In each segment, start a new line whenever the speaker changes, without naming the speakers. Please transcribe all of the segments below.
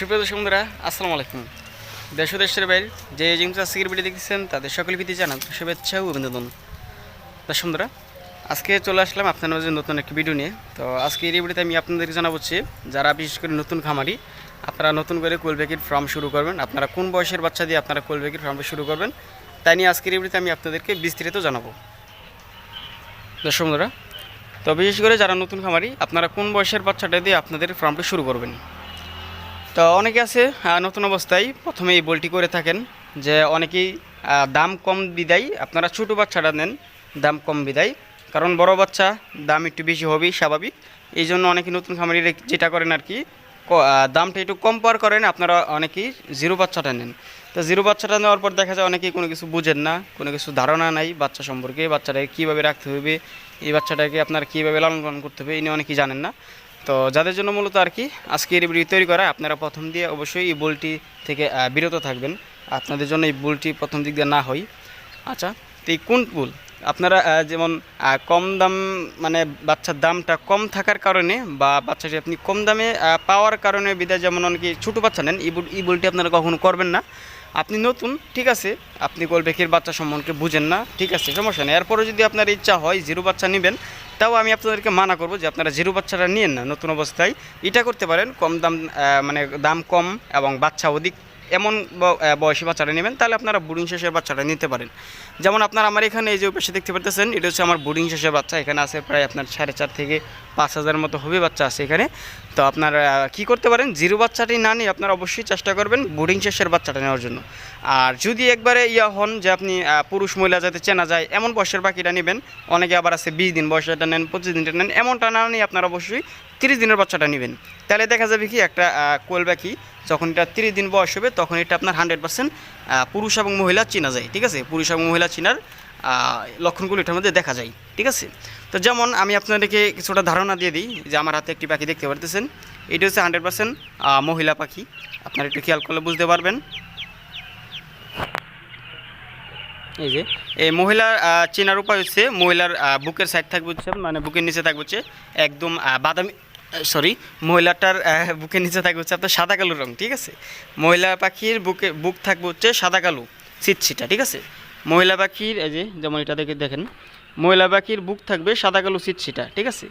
সুপ্রিয় দর্শক বন্ধুরা, আসসালামু আলাইকুম। দেশ দেশের বাইরে যে জিনিস আজকের ভিডিও দেখতেছেন, তাদের সকল প্রীতি জানান শুভেচ্ছা ও অভিনন্দন। দর্শক বন্ধুরা, আজকে চলে আসলাম আপনার মাঝে নতুন একটি ভিডিও নিয়ে। তো আজকে এই ভিডিওতে আমি আপনাদেরকে জানাব হচ্ছে, যারা বিশেষ করে নতুন খামারি, আপনারা নতুন করে কোলবেকির ফার্ম শুরু করবেন। আপনারা কোন বয়সের বাচ্চা দিয়ে আপনারা কোলবেকির ফার্মটা শুরু করবেন তাই নিয়ে আজকের ভিডিওতে আমি আপনাদেরকে বিস্তারিত জানাব। দর্শক বন্ধুরা, তো বিশেষ করে যারা নতুন খামারি, আপনারা কোন বয়সের বাচ্চাটা দিয়ে আপনাদের ফার্মটা শুরু করবেন? তো অনেকে আছে নতুন অবস্থায় প্রথমে এই বলটি করে থাকেন যে অনেকেই দাম কম বিদায়। আপনারা ছোটো বাচ্চাটা নেন, দাম কম বিদায়। কারণ বড় বাচ্চা, দাম একটু বেশি হবেই, স্বাভাবিক। এই জন্য অনেকে নতুন খামারি যেটা করেন আর কি দামটা একটু কম পাওয়ার করেন আপনারা অনেকেই জিরো বাচ্চাটা নেন। তো জিরো বাচ্চাটা নেওয়ার পর দেখা যায় অনেকেই কোনো কিছু বুঝেন না, কোনো কিছু ধারণা নাই বাচ্চা সম্পর্কে, বাচ্চাটাকে কীভাবে রাখতে হবে, এই বাচ্চাটাকে আপনার কীভাবে লালন পালন করতে হবে, এই নিয়ে অনেকেই জানেন না। তো যাদের জন্য মূলত আর কি আজকে এই ভিডিও তৈরি করা, আপনারা প্রথম দিয়ে অবশ্যই এই বলটি থেকে বিরত থাকবেন। আপনাদের জন্য এই বুলটি প্রথম দিক দিয়ে না হয়। আচ্ছা তো এই কোন বুল, আপনারা যেমন কম দাম মানে বাচ্চার দামটা কম থাকার কারণে বা বাচ্চাটি আপনি কম দামে পাওয়ার কারণে বিদায় যেমন অনেকে ছোটো বাচ্চা নেন, এই বলটি আপনারা কখনো করবেন না। আপনি নতুন, ঠিক আছে, আপনি কোলবেকির বাচ্চা সম্বন্ধে বুঝেন না, ঠিক আছে, সমস্যা নেই। এরপরে যদি আপনার ইচ্ছা হয়, জিরো বাচ্চা নেবেন তাও আমি আপনাদেরকে মানা করব যে আপনারা জিরো বাচ্চাটা নিয়েন না, নতুন অবস্থায়। এটা করতে পারেন, কম দাম মানে দাম কম এবং বাচ্চা অধিক, এমন বয়সী বাচ্চাটা নেবেন, তাহলে আপনারা বোর্ডিং শেষের বাচ্চাটা নিতে পারেন। যেমন আপনার আমার এখানে এই যে পাশে দেখতে পারতেছেন, এটা হচ্ছে আমার বোর্ডিং শেষের বাচ্চা, এখানে আছে প্রায় আপনার সাড়ে চার থেকে পাঁচ হাজার মতো হবে বাচ্চা আছে এখানে। তো আপনার কি করতে পারেন? জিরো বাচ্চাটি না নিয়ে আপনারা অবশ্যই চেষ্টা করবেন বোর্ডিং শেষের বাচ্চাটা নেওয়ার জন্য। আর যদি একবারে ইয়া হন যে আপনি পুরুষ মহিলা যাতে চেনা যায়, এমন বয়সের পাখিটা নেবেন। অনেকে আবার আছে বিশ দিন বয়সটা নেন, পঁচিশ দিনটা নেন, এমনটা না নিয়ে আপনারা অবশ্যই তিরিশ দিনের বাচ্চাটা নেবেন। তাহলে দেখা যাবে কি একটা কোয়েল পাখি যখন এটা তিরিশ দিন বয়স হবে, তখন এটা আপনার হান্ড্রেড পার্সেন্ট পুরুষ এবং মহিলা চেনা যায়, ঠিক আছে? পুরুষ এবং মহিলা চেনার লক্ষণগুলো এটার মধ্যে দেখা যায়, ঠিক আছে? তো যেমন আমি আপনাদেরকে কিছুটা ধারণা দিয়ে দিই যে আমার হাতে একটি পাখি দেখতে পারতেছেন। এটা হচ্ছে হান্ড্রেড পার্সেন্ট মহিলা পাখি। আপনারা একটু খেয়াল করলে বুঝতে পারবেন। এই যে, এই মহিলার চেনার উপায় হচ্ছে মহিলার বুকের সাইড থাকবে হচ্ছে মানে বুকের নিচে থাকবে হচ্ছে একদম বাদামি সরি মহিলাটার বুকের নিচে থাকবে হচ্ছে আপনার সাদা কালো রং, ঠিক আছে? মহিলা পাখির বুকে, বুক থাকবে হচ্ছে সাদা কালো ছিটছিটা ঠিক আছে? মহিলা পাখির, এই যে, যেমন এটা দেখে, দেখেন মহিলা পাখির বুক থাকবে সাদা কালো ছিটছিটা ঠিক আছে?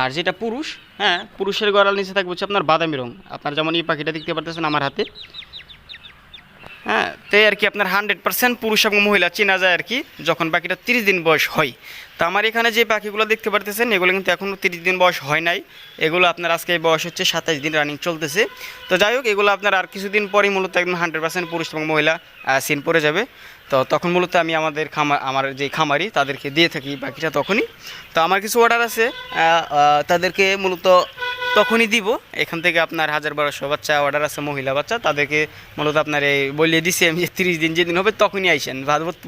আর যেটা পুরুষ হ্যাঁ পুরুষের গড়াল নিচে থাকবে হচ্ছে আপনার বাদামি রঙ আপনার যেমন এই পাখিটা দেখতে পারতেছেন আমার হাতে। হ্যাঁ তাই আর কি আপনার হান্ড্রেড পার্সেন্ট পুরুষ এবং মহিলা চেনা যায় আর কি, যখন পাখিটা তিরিশ দিন বয়স হয়। তো আমার এখানে যে পাখিগুলো দেখতে পারতেছেন, এগুলো কিন্তু এখনও তিরিশ দিন বয়স হয় নাই। এগুলো আপনার আজকে বয়স হচ্ছে সাতাশ দিন রানিং চলতেছে। তো যাই হোক, এগুলো আপনার আর কিছুদিন পরেই মূলত একদম হান্ড্রেড পার্সেন্ট পুরুষ এবং মহিলা সিন পড়ে যাবে। তো তখন মূলত আমি আমাদের খামার, আমার যে খামারি, তাদেরকে দিয়ে থাকি পাখিটা তখনই। তো আমার কিছু অর্ডার আছে তাদেরকে মূলত তখনই দিব। এখান থেকে আপনার হাজার বারোশো বাচ্চা অর্ডার আছে, মহিলা বাচ্চা, তাদেরকে মূলত আপনার এই বলিয়ে দিছি আমি যে তিরিশ দিন যেদিন হবে তখনই আইসেন।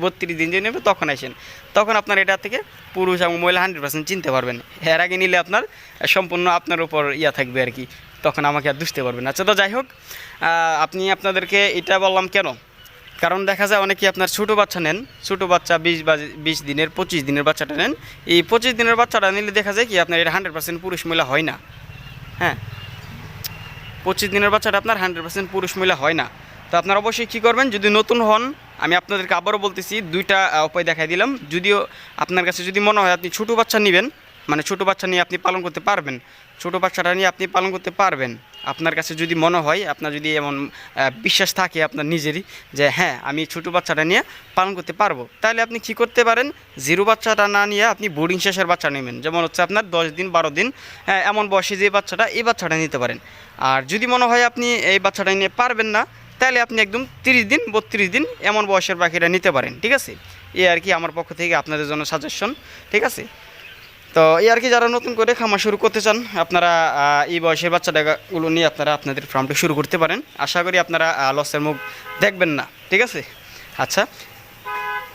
বত্রিশ দিন যেদিন হবে তখন আইসেন। তখন আপনার এটা থেকে পুরুষ এবং মহিলা হান্ড্রেড পার্সেন্ট চিনতে পারবেন। এর আগে নিলে আপনার সম্পূর্ণ আপনার উপর ইয়া থাকবে আর কি। তখন আমাকে আর দুষতে পারবেন আচ্ছা তো যাই হোক আপনি আপনাদেরকে এটা বললাম কেন? কারণ দেখা যায় অনেকেই আপনার ছোটো বাচ্চা নেন, ছোটো বাচ্চা বিশ বিশ দিনের, পঁচিশ দিনের বাচ্চাটা নেন। এই পঁচিশ দিনের বাচ্চাটা নিলে দেখা যায় কি আপনার এটা হান্ড্রেড পার্সেন্ট পুরুষ মহিলা হয় না। হ্যাঁ। পঁচিশ দিনের বাচ্চাটা আপনার হান্ড্রেড পার্সেন্ট পুরুষ মহিলা হয় না। তো আপনারা অবশ্যই কী করবেন, যদি নতুন হন, আমি আপনাদেরকে আবারও বলতেছি, দুইটা উপায় দেখাই দিলাম। যদিও আপনার কাছে যদি মনে হয় আপনি ছোটো বাচ্চা নেবেন মানে ছোটো বাচ্চা নিয়ে আপনি পালন করতে পারবেন ছোটো বাচ্চাটা নিয়ে আপনি পালন করতে পারবেন। আপনার কাছে যদি মনে হয় আপনার যদি এমন বিশ্বাস থাকে আপনার নিজেরই যে হ্যাঁ আমি ছোটো বাচ্চাটা নিয়ে পালন করতে পারব। তাহলে আপনি কি করতে পারেন? জিরো বাচ্চাটা না নিয়ে আপনি বোর্ডিং শেষের বাচ্চা নেবেন। যেমন হচ্ছে আপনার দশ দিন বারো দিন হ্যাঁ, এমন বয়সে যে বাচ্চাটা এই বাচ্চাটা নিতে পারেন। আর যদি মনে হয় আপনি এই বাচ্চাটা নিয়ে পারবেন না তাহলে আপনি একদম তিরিশ দিন বত্রিশ দিন এমন বয়সের পাখিটা নিতে পারেন ঠিক আছে? এই আর কি আমার পক্ষ থেকে আপনাদের জন্য সাজেশন ঠিক আছে? তো এই আর কি যারা নতুন করে খামার শুরু করতে চান, আপনারা এই বয়সের বাচ্চাটাগুলো নিয়ে আপনারা আপনাদের ফার্মটা শুরু করতে পারেন। আশা করি আপনারা লসের মুখ দেখবেন না, ঠিক আছে? আচ্ছা।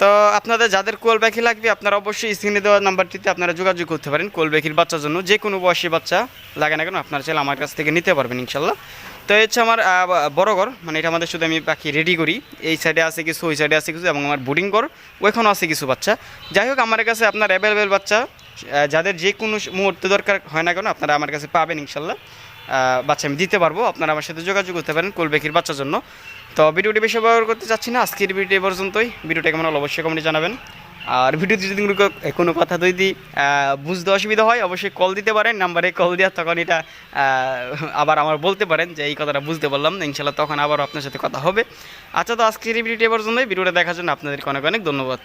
তো আপনাদের যাদের কোল পাখি লাগবে, আপনারা অবশ্যই স্ক্রিনে দেওয়া নাম্বারটিতে আপনারা যোগাযোগ করতে পারেন কোল পাখির বাচ্চার জন্য। যে কোনো বয়সী বাচ্চা লাগে না কেন, আপনারা চাইলে আমার কাছ থেকে নিতে পারবেন ইনশাল্লাহ তো এই হচ্ছে আমার বড় ঘর মানে এটা আমাদের শুধু আমি পাখি রেডি করি। এই সাইডে আছে কিছু, ওই সাইডে আছে কিছু, এবং আমার বোর্ডিং ঘর, ওইখানেও আছে কিছু বাচ্চা। যাই হোক, আমার কাছে আপনার অ্যাভেলেবেল বাচ্চা যাদের যে কোনো মুহূর্তে দরকার হয় না কেন, আপনারা আমার কাছে পাবেন ইনশাল্লাহ। বাচ্চা আমি দিতে পারব, আপনারা আমার সাথে যোগাযোগ করতে পারেন কোলবেকির বাচ্চার জন্য। তো ভিডিওটি বেশি ব্যবহার করতে চাচ্ছি না, আজকের ভিডিও পর্যন্তই। ভিডিওটা কেমন অবশ্যই কমেন্টে জানাবেন। আর ভিডিওতে যদি কোনো কথা যদি বুঝতে অসুবিধা হয়, অবশ্যই কল দিতে পারেন নাম্বারে কল দেওয়ার তখন এটা আবার আমার বলতে পারেন যে এই কথাটা বুঝতে পারলাম ইনশাল্লাহ তখন আবার আপনার সাথে কথা হবে। আচ্ছা তো আজকের ভিডিওটি পর্যন্তই। ভিডিওটা দেখার জন্য আপনাদেরকে অনেক অনেক ধন্যবাদ।